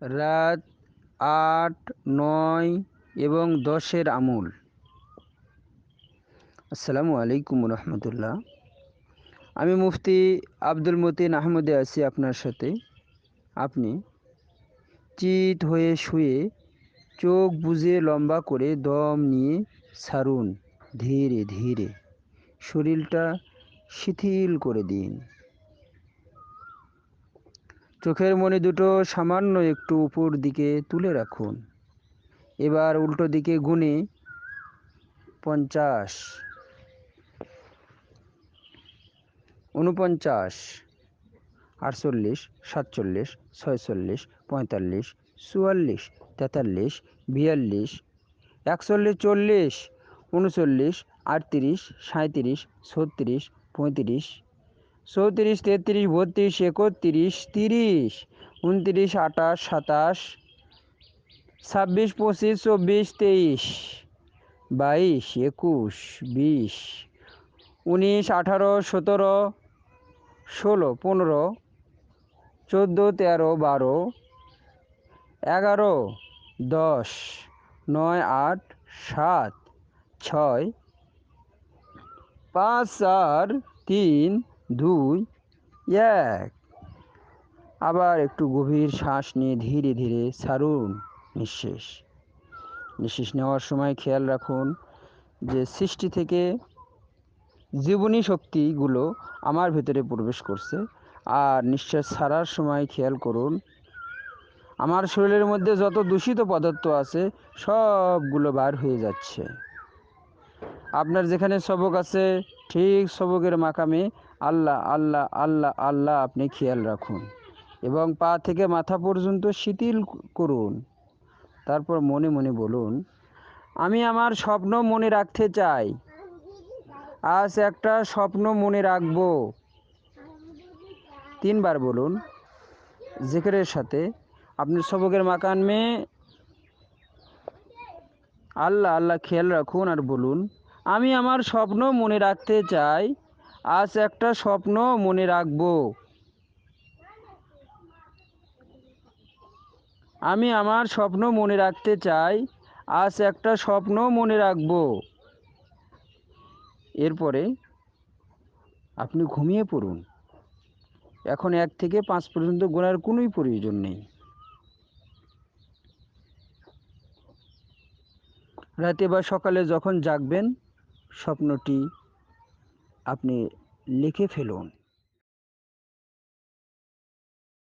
রাত আট, নয় এবং দশের আমল। আসসালামু আলাইকুম রহমতুল্লাহ। আমি মুফতি আব্দুল মতিন আহমদে আছি আপনার সাথে। আপনি চিত হয়ে শুয়ে চোখ বুঝে লম্বা করে দম নিয়ে ছাড়ুন। ধীরে ধীরে শরীরটা শিথিল করে দিন। চোখের মণি দুটো সামান্য একটু উপর দিকে তুলে রাখুন। এবার উল্টো দিকে গুনে পঞ্চাশ। উনপঞ্চাশ, আটচল্লিশ, সাতচল্লিশ, ছয়চল্লিশ, পঁয়তাল্লিশ, চুয়াল্লিশ, তেতাল্লিশ, বিয়াল্লিশ, একচল্লিশ, চল্লিশ, উনচল্লিশ, আটত্রিশ সাঁত্রিশ ছত্রিশ, পঁয়ত্রিশ চৌত্রিশ, তেত্রিশ, বত্রিশ, একত্রিশ, তিরিশ, উনত্রিশ, আঠাশ, সাতাশ, ছাব্বিশ, পঁচিশ, চব্বিশ, তেইশ, বাইশ, একুশ, বিশ, উনিশ, আঠারো, সতেরো, ষোলো, পনেরো, চোদ্দ, তেরো, বারো, এগারো, দশ, নয়, আট, সাত, ছয়, পাঁচ, চার, তিন দুই, এক। আবার একটু গভীর শ্বাস নিয়ে ধীরে ধীরে ছাড়ুন, নিঃশেষ। নিঃশ্বাস নেওয়ার সময় খেয়াল রাখুন যে সৃষ্টি থেকে জীবনী শক্তিগুলো আমার ভেতরে প্রবেশ করছে। আর নিঃশ্বাস ছাড়ার সময় খেয়াল করুন, আমার শরীরের মধ্যে যত দূষিত পদার্থ আছে, সবগুলো বার হয়ে যাচ্ছে। আপনার যেখানে সবক আছে, ঠিক সবকের মাকামে আল্লাহ আল্লাহ আল্লাহ আল্লাহ আপনি খেয়াল রাখুন। এবং পা থেকে মাথা পর্যন্ত শিথিল করুন। তারপর মনে মনে বলুন, আমি আমার স্বপ্ন মনে রাখতে চাই। আজ একটা স্বপ্ন মনে রাখব। তিনবার বলুন, জেকেরের সাথে আপনি সবকের মাকান মে আল্লাহ আল্লাহ খেয়াল রাখুন আর বলুন, আমি আমার স্বপ্ন মনে রাখতে চাই। আজ একটা স্বপ্ন মনে রাখব। আমি আমার স্বপ্ন মনে রাখতে চাই, আজ একটা স্বপ্ন মনে রাখব। এরপরে আপনি ঘুমিয়ে পড়ুন। এখন এক থেকে পাঁচ পর্যন্ত গোনার কোনোই প্রয়োজন নেই। রাতে বা সকালে যখন জাগবেন, স্বপ্নটি আপনি লিখে ফেলুন।